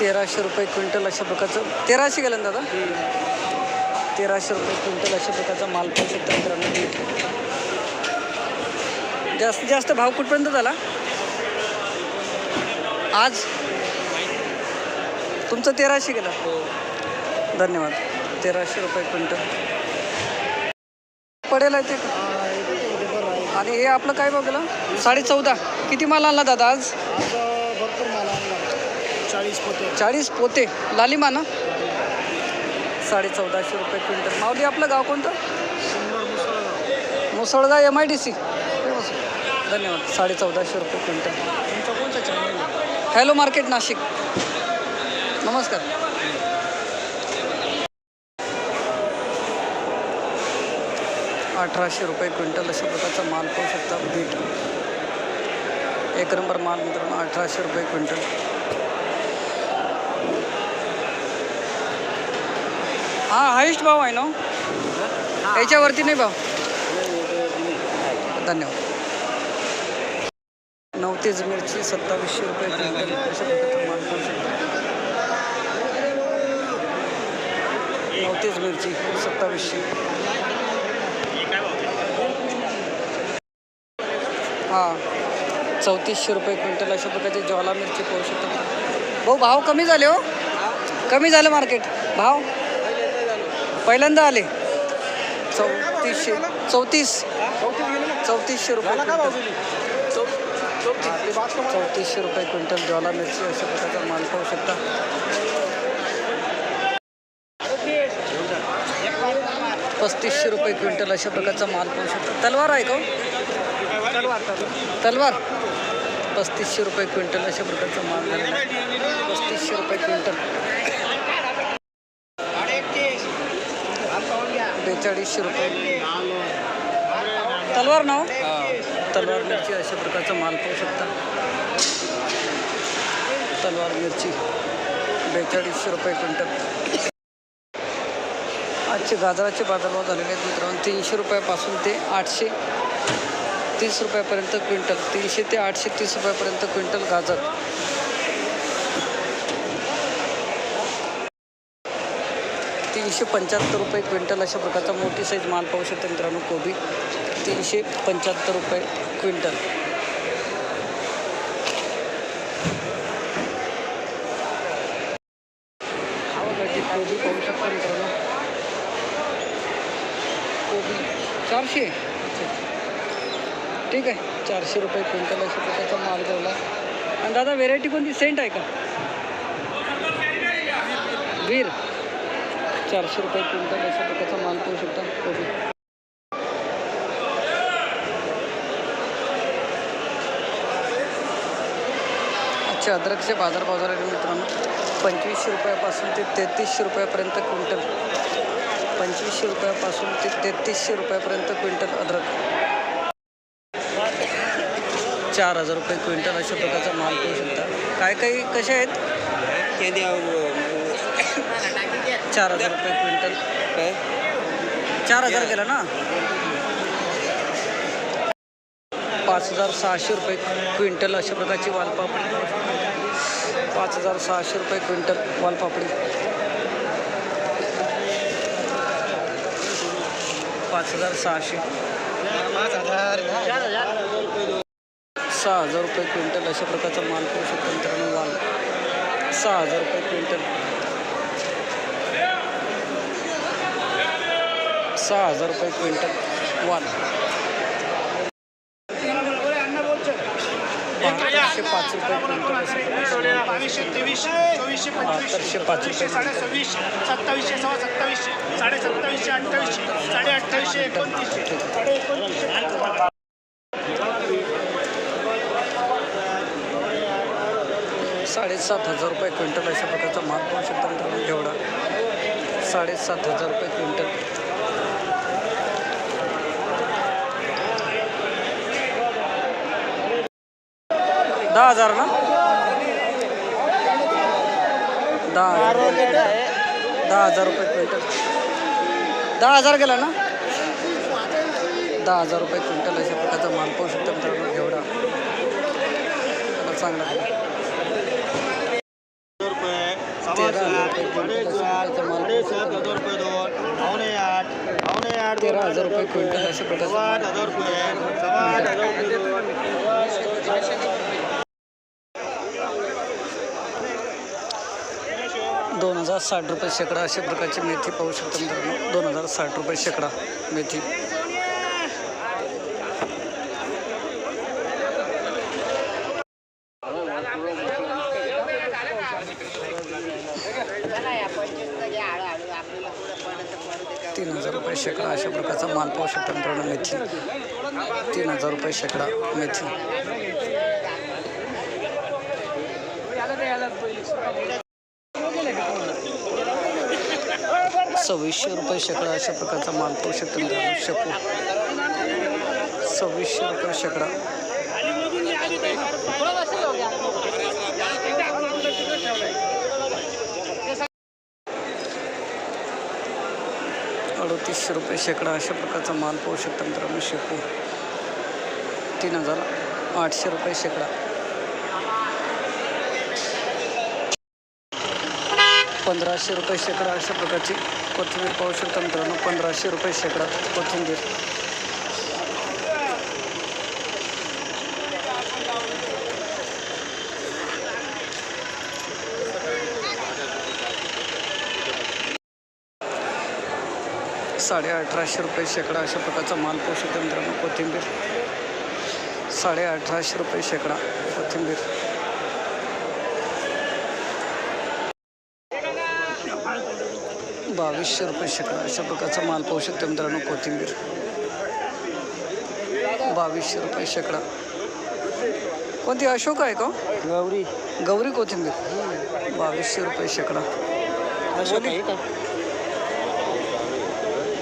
तेराशे रुपये क्विंटल अशा प्रकारचं तेराशे गेलं ना दादा तेराशे रुपये क्विंटल अशा प्रकारचा माल पाहू शकता मित्रांनो जास्तीत जास्त भाव कुठपर्यंत झाला आज तुमचं तेराशे गेलं धन्यवाद तेराशे रुपये क्विंटल पडेल आहे ते? आणि हे आपलं काय बघ गेलं साडे चौदा किती माल आणला दादा आज आज भरपूर माल आणला चाळीस पोते. चाळीस पोते. लालिमा ना साडे चौदाशे रुपये क्विंटल. माऊली आपलं गाव कोणतं? Musalgaon. M I D C धन्यवाद. साडे चौदाशे रुपये क्विंटल. Hello market Nashik. नमस्कार. अठराशे रुपये क्विंटल अशा प्रकारचा माल पाहू शकता. बीट एक नंबर माल मित्रांनो अठराशे रुपये क्विंटल. हा हायेस्ट भाव आहे ना? याच्यावरती नाही भाव धन्यवाद. नवतेज मिरची सत्तावीसशे रुपये क्विंटल मिरची सत्तावीसशे. हां चौतीसशे रुपये क्विंटल अशा प्रकारची ज्वाला मिरची पाहू शकतो. भाऊ भाव कमी झाले हो. कमी झालं मार्केट. भाव? पहिल्यांदा आले. चौतीसशे चौतीस. चौतीसशे रुपये चौतीसशे रुपये क्विंटल ज्वाला मिरची अशा प्रकारचा माल पाहू शकता. पस्तीसशे रुपये क्विंटल अशा प्रकारचा माल पाहू शकता. तलवार आहे का हो? तलवार पस्तीसशे रुपये क्विंटल अशा प्रकारचा माल झालेला. पस्तीसशे रुपये क्विंटल. बेचाळीसशे रुपये. तलवार नाव? तलवार मिरची अशा प्रकारचा माल पाहू शकता. तलवार मिरची बेचाळीसशे रुपये क्विंटल. आजचे गाजराचे बाजारभाव झालेले आहेत मित्रांनो. तीनशे रुपयापासून ते आठशे तीस रुपयापर्यंत क्विंटल तीनशे ते आठशे तीस रुपयापर्यंत क्विंटल गाजर. तीनशे पंच्याहत्तर रुपये क्विंटल अशा प्रकारचा मोठी साईज माल पाहू शकता मित्रांनो कोबी. तीनशे पंच्याहत्तर रुपये क्विंटल. कोबी पाहू शकता मित्रांनो. कोबी चारशे? ठीक आहे चारशे रुपये क्विंटल अशा प्रकारचा माल ठेवला आणि दादा व्हेरायटी कोणती? सेंट आहे का? वीर. चारशे रुपये क्विंटल अशा प्रकारचा माल पाहू शकता कोबी अच्छा अद्रकचे बाजार बाजार आहे मित्रांनो. पंचवीसशे रुपयापासून ते तेहतीसशे रुपयापर्यंत क्विंटल. पंचवीसशे रुपयापासून ते तेहतीसशे रुपयापर्यंत क्विंटल अद्रक. चार हजार रुपये क्विंटल अशा प्रकारचा माल पाहू शकता काय काही कसे आहेत? चार हजार रुपये क्विंटल. चार हजार गेला ना? पाच हजार सहाशे रुपये क्विंटल अशा प्रकारची वालपापडी. पाच हजार सहाशे रुपये क्विंटल वालपापडी. पाच हजार सहाशे. सहा हजार रुपये क्विंटल अशा प्रकारचा माल पाहू शकतो मित्रांनो वाल. सहा हजार रुपये क्विंटल. सहा हजार रुपये क्विंटल वाल बहात्तरशे पाच रुपये क्विंटल बावीसशे तेवीसशे चोवीसशे बहात्तरशे पंचवीसशे पाच रुपये साडे सव्वीसशे सत्तावीसशे सव्वा सत्तावीसशे साडे सत्तावीसशे अठ्ठावीसशे साडे अठ्ठावीसशे एकोणतीसशे साडे एकोणतीसशे साडेसात हजार रुपये क्विंटल अशा प्रकारचा माल पाहू शकता मित्रांनो घेवडा. साडेसात हजार रुपये क्विंटल. हजार ना? दहा हजार. दहा हजार रुपये क्विंटल. दहा हजार गेला ना? दहा हजार रुपये क्विंटल अशा प्रकारचा माल पाहू शकता मित्रांनो घेवडा चांगला तेरा हजार रुपये क्विंटल अशा प्रकारचा माल तेरा हजार रुपये क्विंटल अशा प्रकारचा सव्वा माल आठ हजार रुपये सव्वा आठ हजार रुपये दोन हजार साठ रुपये शेकडा अशा प्रकारची मेथी पाहू शकता मित्रांनो. दोन हजार साठ रुपये शेकडा मेथी. तीन हजार रुपये शेकडा अशा प्रकारचा माल पाहू शकता मित्रांनो मेथी. तीन हजार रुपये शेकडा मेथी. सव्वीसशे रुपये शेकडा अशा प्रकारचा माल पाहू शकतो शकू सव्वीसशे रुपये शेकडा. अडतीसशे रुपये शेकडा अशा प्रकारचा माल पाहू शकता मित्रांनो शेपू. तीन हजार आठशे रुपये शेकडा. पंधराशे रुपये शेकडा अशा प्रकारची कोथिंबीर पाहू शकता मित्रांनो. पंधराशे रुपये शेकडा कोथिंबीर. साडे अठराशे रुपये शेकडा अशा प्रकारचा माल पाहू शकता मित्रांनो कोथिंबीर. साडे अठराशे रुपये शेकडा कोथिंबीर. बावीसशे रुपये शेकडा अशा प्रकारचा माल पाहू शकता मित्रांनो कोथिंबीर. बावीसशे रुपये शेकडा. कोणती अशोक आहे का? गौरी. गौरी कोथिंबीर. बावीसशे रुपये शेकडा. अशोक आहे का?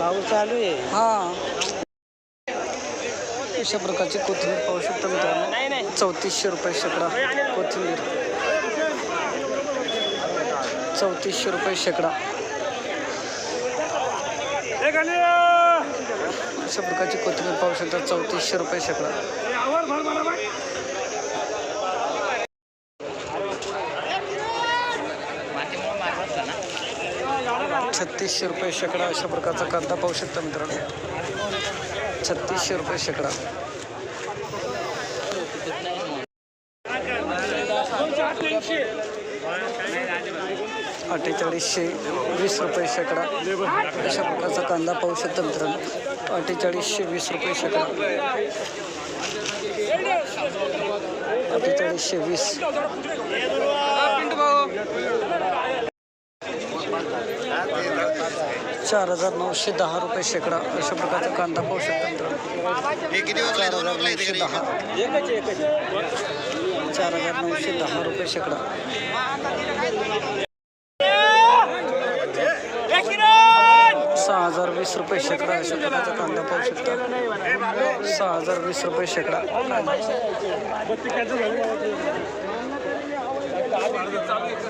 पाऊस चालू आहे. हां. अशा प्रकारची कोथिंबीर पाहू शकता मित्रांनो. चौतीसशे रुपये शेकडा कोथिंबीर. चौतीसशे रुपये शेकडा. अशा प्रकारची कोथिंबीर पाहू शकता चौतीसशे रुपये शेकडा छत्तीसशे रुपये शेकडा अशा प्रकारचा कांदा पाहू शकता मित्रांनो. छत्तीसशे रुपये शेकडा. अठ्ठेचाळीसशे वीस रुपये शेकडा. अशा प्रकारचा कांदा पाहू शकता मित्रांनो. अठ्ठेचाळीसशे वीस रुपये शेकडा. अठ्ठेचाळीसशे वीस. चार हजार नऊशे दहा रुपये शेकडा. अशा प्रकारचा कांदा पाहू शकता मित्रांनो. चार हजार नऊशे दहा. चार हजार नऊशे दहा रुपये शेकडा. सहा हजार वीस रुपये शेकडा अशा प्रकारचा कांदा पाहू शकता सहा हजार वीस रुपये शेकडा. कांदा